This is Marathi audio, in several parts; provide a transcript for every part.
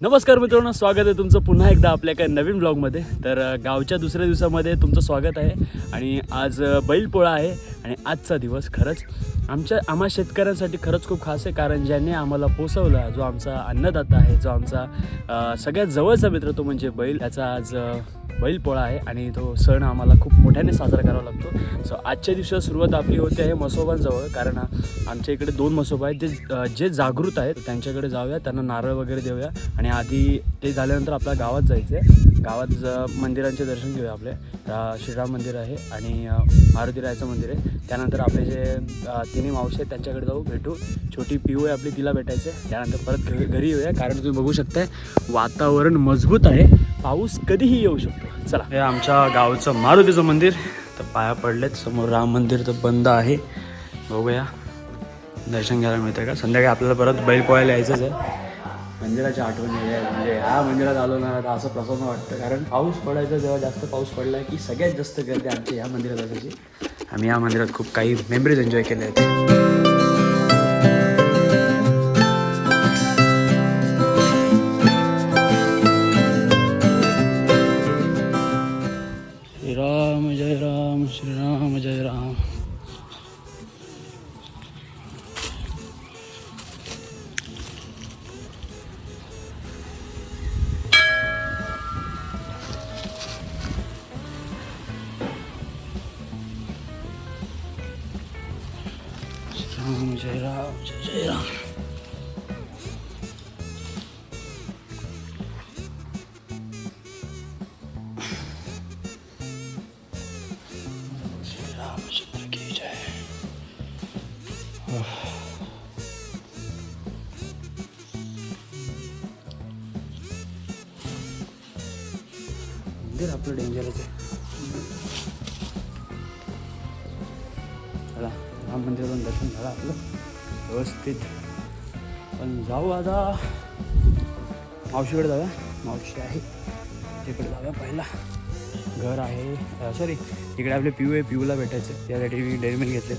नमस्कार मित्रांनो स्वागत आहे तुमचं पुन्हा एकदा आपल्या एका नवीन ब्लॉगमध्ये तर गावच्या दुसऱ्या दिवसामध्ये तुमचं स्वागत आहे. आणि आज बैलपोळा आहे आणि आजचा दिवस खरंच आमच्या आम्हा शेतकऱ्यांसाठी खरंच खूप खास आहे कारण ज्याने आम्हाला पोसवला जो आमचा अन्नदाता आहे जो आमचा सगळ्यात जवळचा मित्र तो म्हणजे बैल. त्याचा आज बैलपोळा आहे आणि तो सण आम्हाला खूप मोठ्याने साजरा करावा लागतो. सो आजच्या दिवसात सुरुवात आपली होते आहे मसोबांजवळ कारण आमच्या इकडे दोन मसोबा आहेत जे जे जागृत आहेत. त्यांच्याकडे जाऊया त्यांना नारळ वगैरे देऊया. आणि आधी ते झाल्यानंतर आपल्या गावात जायचं आहे गावात ज मंदिरांचे दर्शन घेऊया आपले. श्रीराम मंदिर आहे आणि मारुतीरायचं मंदिर आहे. त्यानंतर आपले जे तिन्ही मावशी आहेत त्यांच्याकडे जाऊ भेटू. छोटी पिऊ आहे आपली तिला भेटायचं त्यानंतर परत घरी घरी येऊया. कारण तुम्ही बघू शकताय वातावरण मजबूत आहे. पाऊस कधीही येऊ शकतो. चला. हे आमच्या गावचं मारुतीचं मंदिर. तर पाया पडलेत. समोर राम मंदिर तर बंद आहे. बघूया. दर्शन घ्यायला मिळतं का? संध्याकाळी आपल्याला परत बैल पोहायला यायचंच आहे. मंदिराची आठवण या ह्या मंदिरात आलो ना तर असं प्रसन्न वाटतं. कारण पाऊस पडायचा जेव्हा जास्त पाऊस पडला की सगळ्यात जास्त गर्दी आमची ह्या मंदिरात असायची. आम्ही या मंदिरात खूप काही मेमरीज एन्जॉय केल्या आहेत श्रीराम जय राम श्रीराम जय राम. मंदिर आपलं डेंजरच आहे. चला राम मंदिरातून दर्शन झालं आपलं. व्यवस्थित. पण जाऊ आता. मावशीकडे जाऊया. मावशी आहे. तिकडे जाऊया पहिला. घर आहे. सॉरी तिकडे आपले पिऊ आहे. पिऊला भेटायचं. त्यासाठी मी डेअरी घेतले.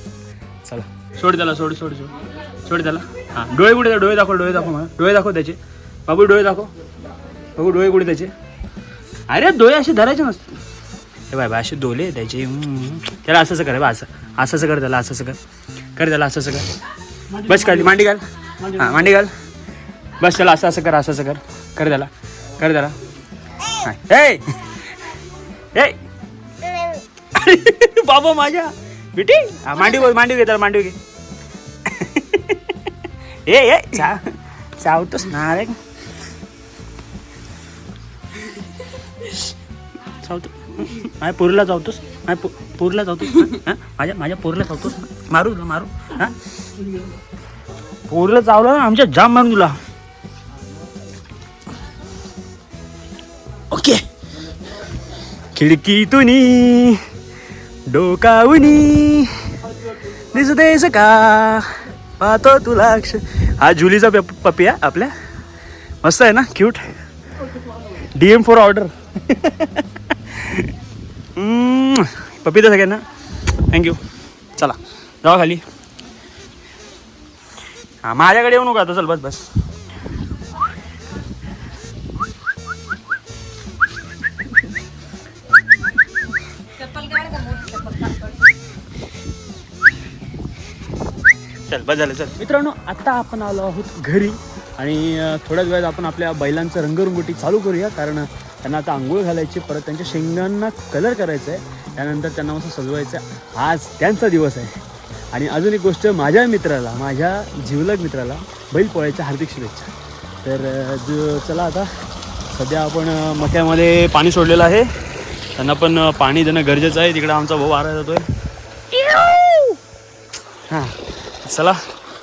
चला. सोड त्याला सोड सोड सोड. सोड त्याला. हां डोळे कुठे डोळे दाखव डोळे दाखव मला. डोळे दाखव त्याचे. बाबू डोळे दाखव. बाबू डोळे कुठे त्याचे? अरे डोळे असे धरायचे नसते हे बाय बाय असे डोले त्याचे त्याला असं असं कर बा असं. असं असं कर त्याला असं असं कर. कर त्याला असं असं कर. बस काढली. मांडी घाल. हां मांडी घाल. बस त्याला असं असं कर असं असं कर. कर त्याला. कर त्याला. हां. ए अरे बाबा माझ्या. बिटी? हा, मांडी मांडी घे त्याला मांडी घे. ए ए चा चावतोस ना रे. चावतो माझ्या पोरीला चावतोस माझ्या पोरीला चावतोस हां? माझ्या माझ्या पोरीला चावतोस मारू तुला मारू. हां? पोरीला चावलं ना आमच्या जाम मारून तुला ओके. खिडकीतून डोकावनी दिसतेस का पाहतो तुला अक्ष हा जुलीचा पप पपी आहे आपल्या. मस्त आहे ना cute D M four order puppy तर सगळ्यांना. थँक्यू चला जावा खाली. हां माझ्याकडे येऊ नका आता चल बस बस. चल बस झालं चल. मित्रांनो आता आपण आलो आहोत घरी आणि थोड्याच वेळात आपण आपल्या बैलांचं रंगरंगोटी चालू करूया कारण त्यांना आता आंघोळ घालायची परत त्यांच्या शेंगांना कलर करायचा आहे त्यानंतर त्यांना मस्त सजवायचं आहे आज त्यांचा दिवस आहे. आणि अजून एक गोष्ट माझ्या मित्राला माझ्या जीवलग मित्राला बैल पोळ्याच्या हार्दिक शुभेच्छा. तर ज चला आता सध्या आपण मक्यामध्ये पाणी सोडलेलं आहे. त्यांना पण पाणी देणं गरजेचं आहे. तिकडं आमचा भाऊ वारा जातोय. हां. चला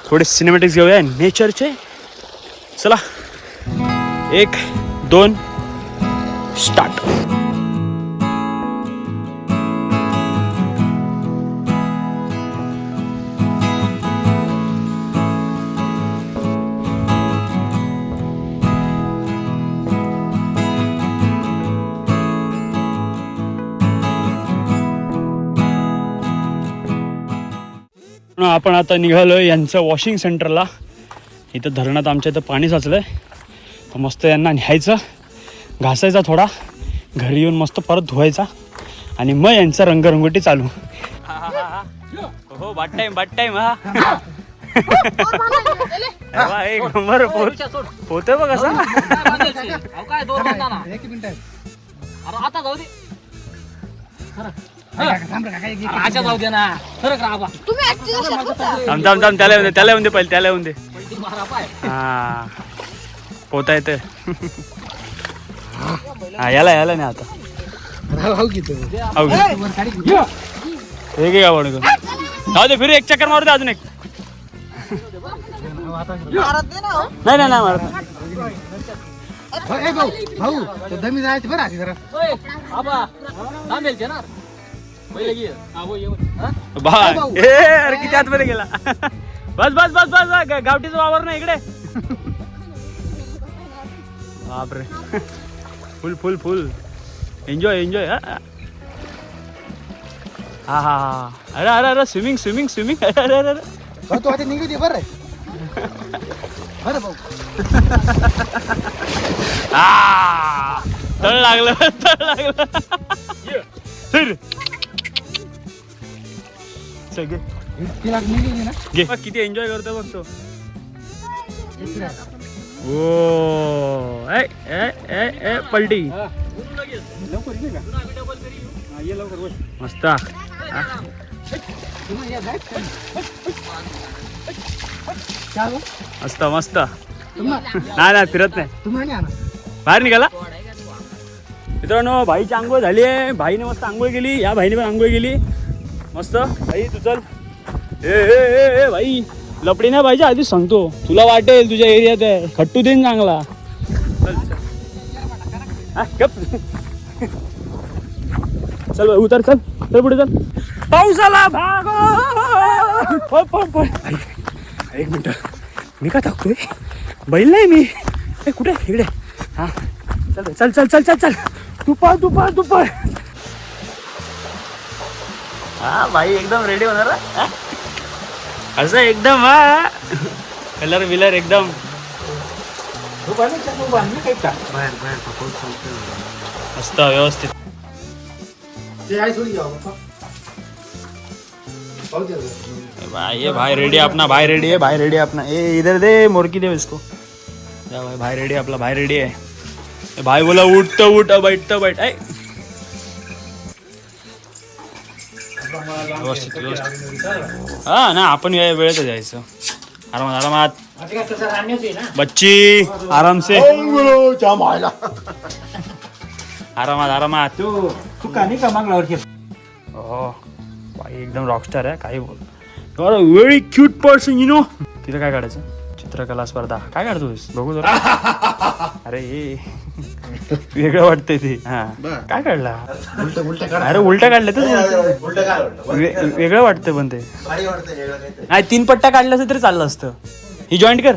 थोडे सिनेमॅटिक्स घेऊया. नेचरचे चला. एक दोन. स्टार्ट. आपण आता निघालो यांचं वॉशिंग सेंटरला इथं धरणात आमच्या इथं पाणी साचलं आहे मस्त यांना न्यायचं. घासायचा थोडा घरी येऊन मस्त परत धुवायचा आणि मग यांचा रंगरंगोटी चालू. हो बाट टाइम बाट टाइम हा. नंबर पोहतोय बघ असं. आता जाऊ दे. जाऊ दे ना. खरं? थांब थांब थांब त्याला येऊन दे त्याला येऊन दे पहिले त्याला येऊन दे. हा. पोहता येते हा याला याला नाही आता. हे घे जाऊ दे फिर एक चक्कर मारू दे अजून एक. नाही नाही मारत. भाऊ भाऊ दमी जायचं बरं आधी जरा अरे किती आतमध्ये गेला. बस बस बस बस गा- गावठीचा वावर ना इकडे. बापरे. फुल फुल फुल. एन्जॉय एन्जॉय हा हा. हा हा अरे अरे अरे स्विमिंग स्विमिंग स्विमिंग अरे अरे अरे तू आता निघू दे बरं. बरं भाऊ. आ तळ लागलं तळ लागलं. फिर. दे ना? घे. बघ किती एन्जॉय करतो बघ तो. ओ ए ए ए ए पलटी. मस्त. मस्त मस्त. नाही नाही फिरत नाही. बाहेर निघाला? मित्रांनो भाईची आंघोळ झाली आहे. भाईने मस्त आंघोळ केली. या भाईने पण आंघोळ केली. मस्त. भाई तू चल. ए ए ए ए भाई. लपडी नाही पाहिजे आधीच सांगतो. तुला वाटेल तुझ्या एरियात आहे. खट्टू देईन चांगला. चल हा, उतर चल. चल पुढे चल. पाऊस आला भाग एक मिनिट. मी का टाकतोय बैल नाही मी. ए, कुठे इकडे. हा. चल चल चल चल चल चल. तू पळ तू पळ तू पळ हा भाई एकदम रेडी होणार हा? असं एकदम हा. कलर बिलर एकदम. मस्त व्यवस्थित. ते भाई ये भाई रेडी अपना भाई रेडी है भाई रेडी अपना. ए इधर दे मोरकी दे इसको. जा भाई भाई रेडी आपला भाई रेडी है. ए भाई बोला उठत उठ बैठत बैठ व्यवस्थित व्यवस्थित. हा ना आपण या वेळेत जायचं आरामात आरामात. बच्ची आराम से आरामात आरामात. तू का नाही का मागला हो एकदम रॉकस्टार आहे काही बोल. Very cute person you know तिथं काय काढायचं? चित्रकला स्पर्धा. काय काढतोस बघू जरा. अरे वेगळं वाटतंय ते. हा. काय काढला? उलट उलट अरे उलट काढलं तर वेगळं वाटतंय पण ते. नाही तीन पट्टा काढला असतं तरी चाललं असतं. ही जॉईंट कर.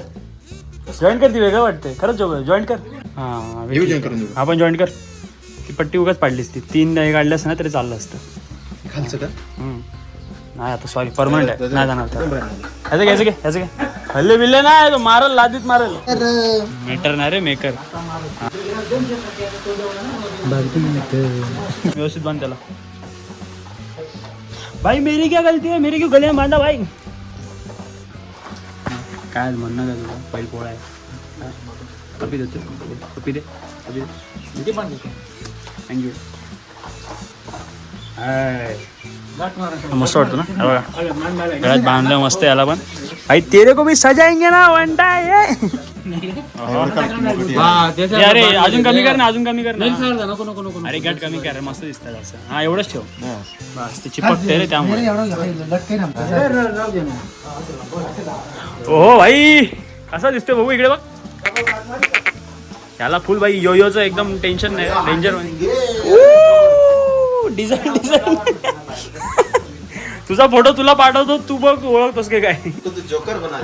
जॉईंट कर ती वेगळं वाटतंय. खरंच जॉईंट कर. हा. आपण जॉईंट कर. ती पट्टी उगाच पाडलीस ती. तीन काढलं असतं ना तरी चाललं असतं. खालचं का. नाही आता सॉरी परमनंट आहे. नाही जाणार त्याला. ह्याचं घ्यायचं घे ह्याचं घे हल्ले बिल्ले नाही तो मारल लादीत मारल. मेटर नाही रे मेकर व्यवस्थित बांध त्याला. भाई मेरी क्या गलती है? मेरी क्यों गले में बांधा भाई? काय म्हणणं काय तुझं? पहिल पोळा आहे? कपी देतो कपी दे कपी दे. Enjoy. मस्त वाटतो ना? बघा. गळ्यात बांधलं मस्त याला पण. भाई तेरे को भी सजाएंगे ना वन हा अरे अजून कमी कर ना अजून कमी कर ना. नको नको नको अरे गट कमी कर मस्त दिसतात असं. हा एवढंच ठेव. बस ते चिपकते रे त्यामुळे. हो भाई कसा दिसतोय बघू इकडे बघ. त्याला फुल भाई योयोचं एकदम टेन्शन नाही डेंजर डिझाईन डिझाईन तुझा फोटो तुला पाठवतो तू बघ ओळखतोस की काय?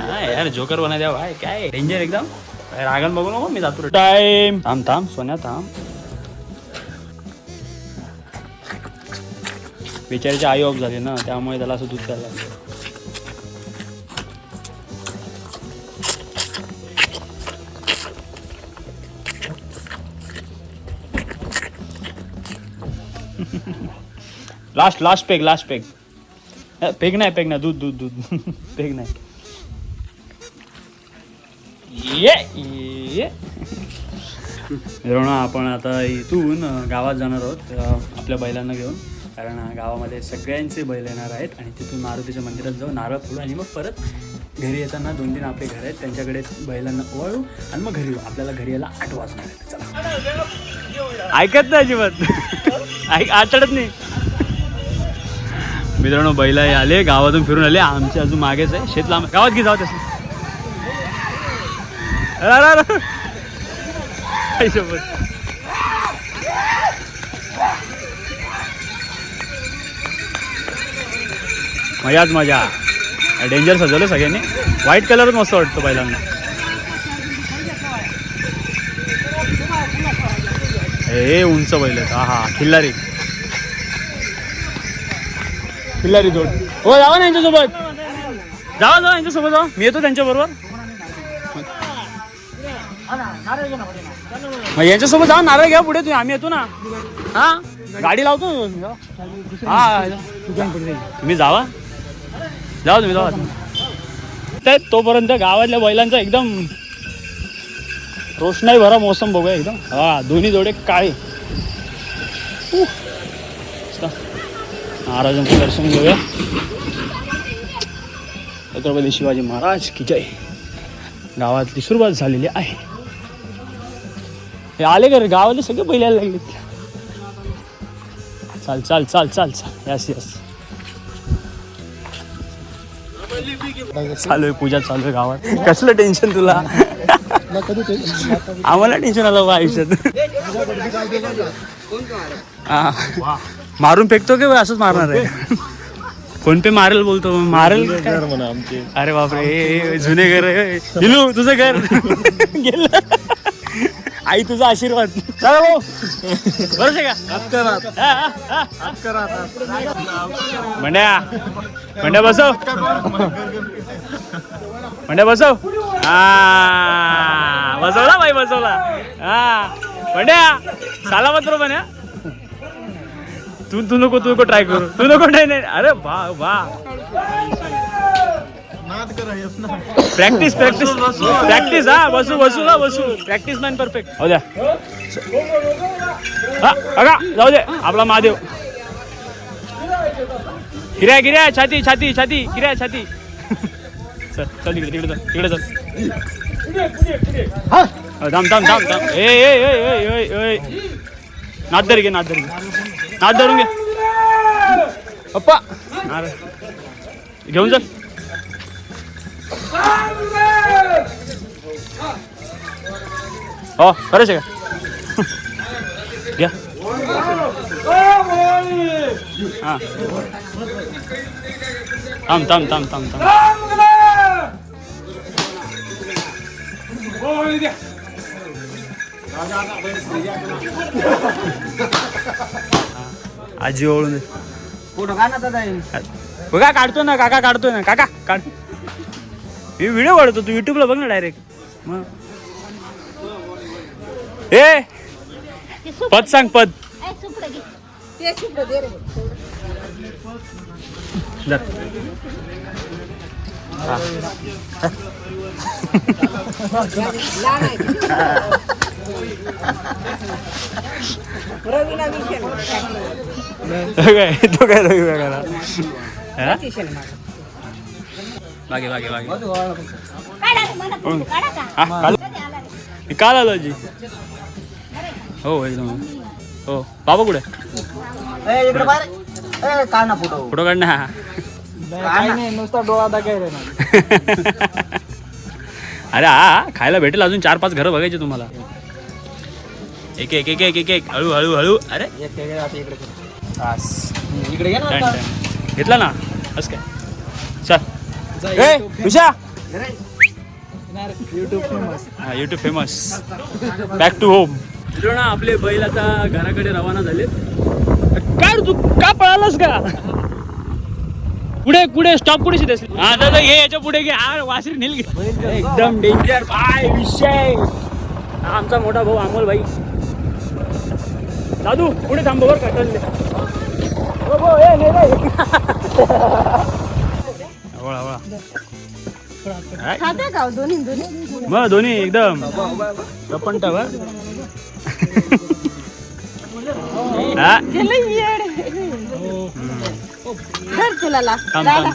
हा यार जोकर बना द्या भाई काय? डेंजर एकदम. काय रागण बघू नको मी जातो टाइम थांब थांब सोन्या थांब. बिचारीची आई ऑफ झाली ना त्यामुळे त्याला असं दूध द्यायला लागलं. Last last peg last peg peg नाही पेग नाही दूध दूध दूध पेग नाही ये ये रोणा आपण आता इथून गावात जाणार आहोत आपल्या बैलांना घेऊन. कारण गावामध्ये सगळ्यांचे बैल येणार आहेत आणि तिथून मारुतीच्या मंदिरात जाऊ नारळ फोडू आणि मग परत घरी येताना दोन तीन आपले घर आहेत. त्यांच्याकडे बैलांना ओवाळू आणि मग घरी येऊ आपल्याला घरी यायला आठ वाजणार आहेत. चला. ऐकत नाही अजिबात. ऐक आठवत नाही. मित्रांनो बैला आले गावातून फिरून आले. आमचे अजून मागेच आहे. शेत लांब गावात घे जाऊ तसं. मजाच मजा. डेंजर सजवलं सगळ्यांनी. व्हाईट कलरच मस्त वाटतो पहिल्यांदा हे उंच बैल आहेत. हा हा खिल्लारी. खिल्लारी जोड हो जावा ना यांच्यासोबत. जावा जावा यांच्यासोबत जावा. मी येतो त्यांच्याबरोबर. मग यांच्यासोबत जा नारळ घ्या पुढे तुम्ही आम्ही येतो ना. हा? गाडी लावतो. हा. तुम्ही जावा. जावा तुम्ही जावा तोपर्यंत गावातल्या बैलांचा एकदम रोषणाई भरा मोसम बघूया एकदम. हा दोन्ही जोडे काळे. महाराजांचं दर्शन घेऊया. छत्रपती शिवाजी महाराज की जय. गावातली सुरुवात झालेली आहे. हे आले का रे? गावातले सगळे पहिल्या लागले चाल चाल चाल चाल चाल. यास यास. चालू आहे पूजा चालू आहे गावात. कसलं टेन्शन तुला? आम्हाला टेन्शन आलं बा आयुष्यात. हा. मारून फेकतो की बा असंच मारणार आहे. फोन पे मारेल बोलतो? मारेल काय? अरे बापरे ए, ए, जुने घर आहे. दिलू तुझं घर. गेलं. आई तुझा आशीर्वाद. चला भाऊ. बरोबर आहे का? हा, हा, हा. मंड्या मंड्या बसव. मंड्या बसव. हा बसवला बाई बसवला. हा. मंड्या सालामत बरोबर हा. तू तू नको तू नको ट्राय करू. तू नको ट्राय नाही. अरे वा वा. प्रॅक्टिस प्रॅक्टिस प्रॅक्टिस हा बसू बसू ना बसू. प्रॅक्टिस मॅन परफेक्ट हो द्या. हा बघा जाऊ दे. आपला महादेव. गिऱ्या गिऱ्या छाती छाती छाती गिऱ्या छाती. चल चल तिकडे तिकडे चल तिकडे चल. हा, थांब थांब थांब थांब. ए ए ए ए ए नाद धर घे नाद धर घे. नाद धरून घे. पप्पा घेऊन चल. हो खरंच आहे का? घ्या. हा. थांब थांब थांब थांब थांब. आजी ओळून बघा काढतो ना काका काढतोय ना. काका काढ. मी व्हिडिओ काढतो तू युट्यूबला बघ ना डायरेक्ट मग. ए! पद सांग पद. ते मागे मागे मागे हा काल मी काल आलो जी हो एकदम हो बाबा कुठे ए इकडे बाहेर ए काढ ना फोटो फोटो काढ ना काय नाही नुसता डोळा दाखाय रे ना अरे हा खायला भेटेल अजून चार पाच घरं बघायचे तुम्हाला. एक एक एक एक एक एक हळू हळू हळू. अरे. इकडे ना घेतला ना? बस काय. चल. ए युट्यूब फेमस हा YouTube famous back to home ना आपले बैल आता घराकडे रवाना झाले काय रे तू? का पळालास का? पुढे पुढे स्टॉप कुठे शिदेस हा दादा हे याच्यापुढे घे. हा वासरी नेल घे. एकदम डेंजर बाय विषय? आमचा मोठा भाऊ अमोल भाई. दादू पुढे थांब बरोबर कटल हो. दोन्ही दोन्ही? एकदम. वर हा. धर तुला ला. थांब थांब.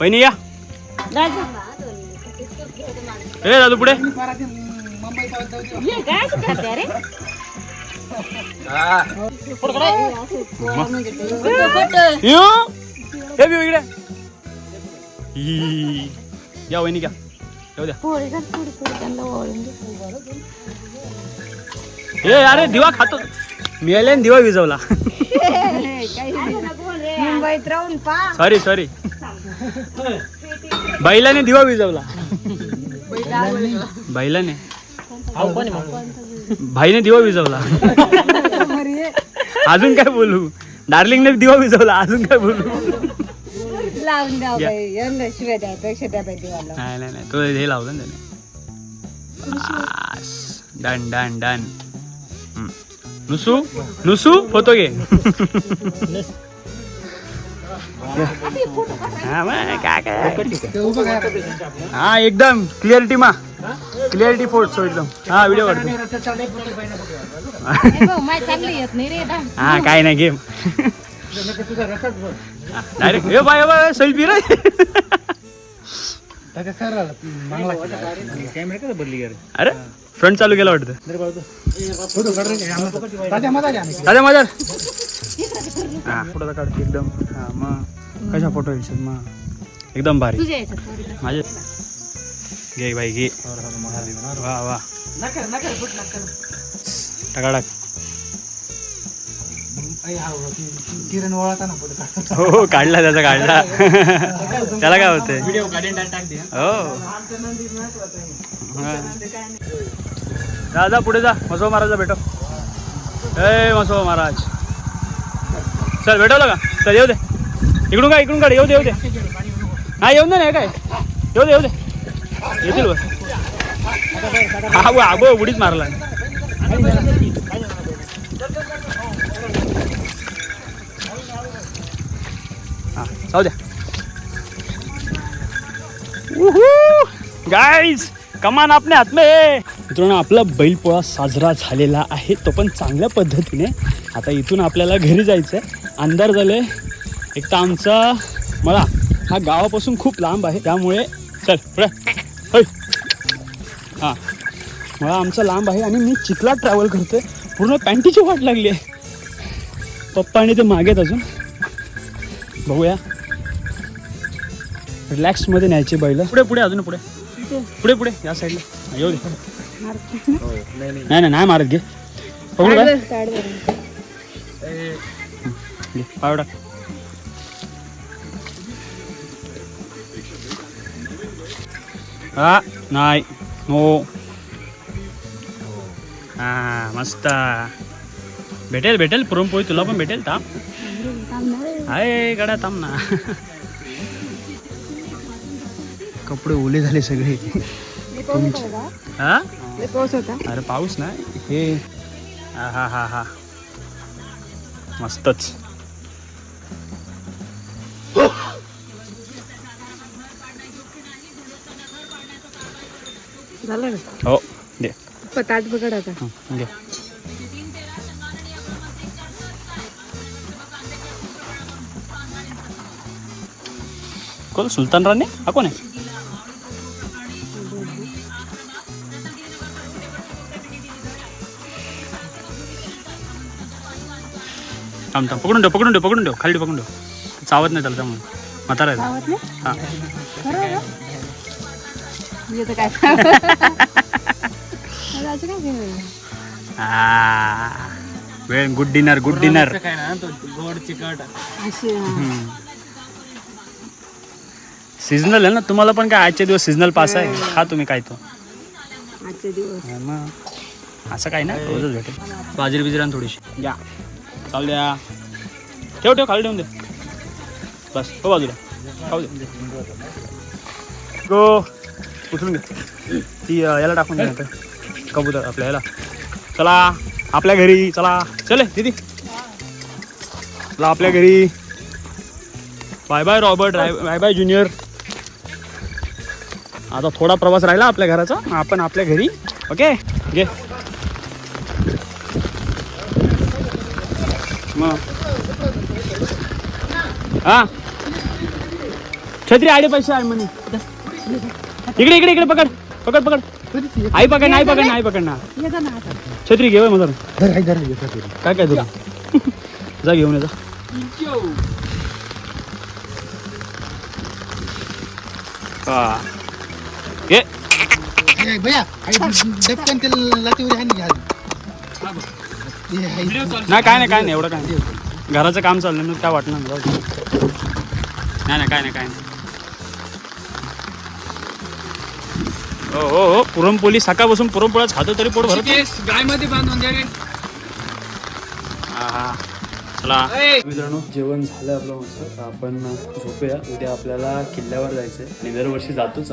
पहिनी या. दादा ए दादू पुढे. ये काय असं करते रे? यू. हे इकडे. ई. या वहिनी घ्या. द्या. पोळी त्यांना दे. ए अरे दिवा खातो. मिळाले आणि दिवा विजवला मुंबईत राहून पा. सॉरी सॉरी बैलाने दिवा विजवला बैलाने. भाईने दिवा विजवला अजून काय बोलू? डार्लिंगने दिवा विजवला अजून काय बोलू? लावून द्या शिव्या दिवाला. नाही नाही नाही तो हे लावलं ना त्याने. Done done done. नुसू नुसू फोटो घे हा हा एकदम क्लिअरिटी मा क्लिअरिटी फोटो एकदम हा व्हिडिओ काढतो माय चांगली येत नाही रे दाम हा काय नाही गेम डायरेक्ट ए बाय बाय सेल्फी रे अरे फ्रंट चालू केला वाटतं. मजा. दादा माझ्या हा फोटो काढ एकदम. हा मग. कशा फोटो येईल मग. एकदम भारी. माझे. घे भाई घे. वा वा. टकाटक. आई, हा, हो, किरण वळता ना फोटो काढ. हो काढला त्याचा काढला. त्याला काय होतंय? व्हिडिओ काढून टाक दे हो. जा दादा पुढे जा. मसो महाराजला भेटो ए मसो महाराज. चल भेटवलं का? चल येऊ दे. इकडून काय इकडून काढ येऊ दे येऊ दे. नाही येऊन दे ना काय? येऊ दे येऊ दे. येतील बस हा बो आबो उडीच मारला. हा जाऊ द्या. गाईज कमान आपने हात में मित्रांनो आपला बैलपोळा साजरा झालेला आहे. तो पण चांगल्या पद्धतीने. आता इथून आपल्याला घरी जायचं आहे अंधार झाले एक तर आमचा मळा हा गावापासून खूप लांब आहे. त्यामुळे चल पुढे होय. हां. मळा आमचा लांब आहे आणि मी चिखलात ट्रॅव्हल करतोय. पूर्ण पॅन्टीची वाट लागली आहे. पप्पा आणि ते मागेत अजून. बघूया. रिलॅक्समध्ये न्यायचे बैल. पुढे पुढे अजून पुढे. पुढे पुढे या साईडला येऊ दे. नाही नाही नाही मारत घे. पकडू काय पावडा. हा नाही. नो हा मस्त. भेटेल भेटेल पुरणपोळी तुला पण भेटेल थांब. आहे गड्या थांब ना. कपडे ओले झाले सगळे. हा? पाऊस होता. अरे पाऊस नाही हे हा हा हा. मस्तच. झालं ना हो दे. ताट बघड आता. हं, घे कोण सुलतान राणे? हा कोण आहे? थांब थांब. पकडून ठेव पकडून ठेव पकडून ठेव. खाली पकडून ठेव. चावत नाही त्याला त्यामुळे. म्हातारा आहे गावात नाही? हा. खरं का मी आता काय राजू काय केलं आ, वेळ गुड डिनर गुड डिनर काय ना तो गोड चिकट. अशी सीझनल आहे ना तुम्हाला पण काय आजचे दिवस सीझनल पास आहे? खा तुम्ही काय तो. आजचे दिवस. मग. असं काही नाही रोजच भेटेल. बाजरी बिजरी आण थोडीशी. घ्या चालू द्या. ठेव ठेव खाली ठेवून दे. बस हो बाजूला. खाऊ दे. गो उचलून घे. ती याला टाकून द्या कबूतर आपल्या याला. चला आपल्या घरी चला. चले दीदी. चला आपल्या घरी. Bye bye Robert bye bye junior आता थोडा प्रवास राहिला आपल्या घराचा. आपण आपल्या घरी. ओके घे. हा? छत्री आडे पैसे आहे म्हणे. इकडे इकडे इकडे पकड पकड पकड. आई पकड नाही पकड नाही पकड ना. ये. छत्री घे मग आई. काय काय तुला? जा घेऊन ये जा. हा. ए, भैया नाही काय नाही काय नाही एवढं काय नाही. घराचं काम चाललं मग काय वाटणार नाही. नाही काय नाही काय नाही. हो हो हो पुरणपोळी सकाळपासून पुरणपोळ्याच खातो तरी पोट भरते. गायमध्ये बांधून द्या रे. चला मित्रांनो जेवण झालं आपलं मस्त. आता आपण झोपूया. उद्या आपल्याला किल्ल्यावर जायचं आहे आणि दरवर्षी जातोच.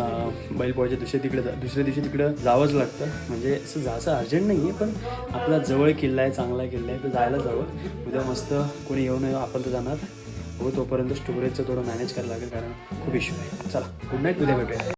बैलपोळ्याच्या दुसऱ्या तिकडे जा दुसऱ्या दिवशी तिकडं जावंच लागतं. म्हणजे असं जायचं अर्जंट नाही आहे पण आपला जवळ किल्ला आहे चांगला किल्ला आहे तर जायला जावं. उद्या मस्त कोणी येऊ नये आपण तर जाणार. हो तोपर्यंत स्टोरेजचं थोडं मॅनेज करायला लागेल कारण खूप इश्यू आहे. चला गुड नाईट उद्या भेटूया.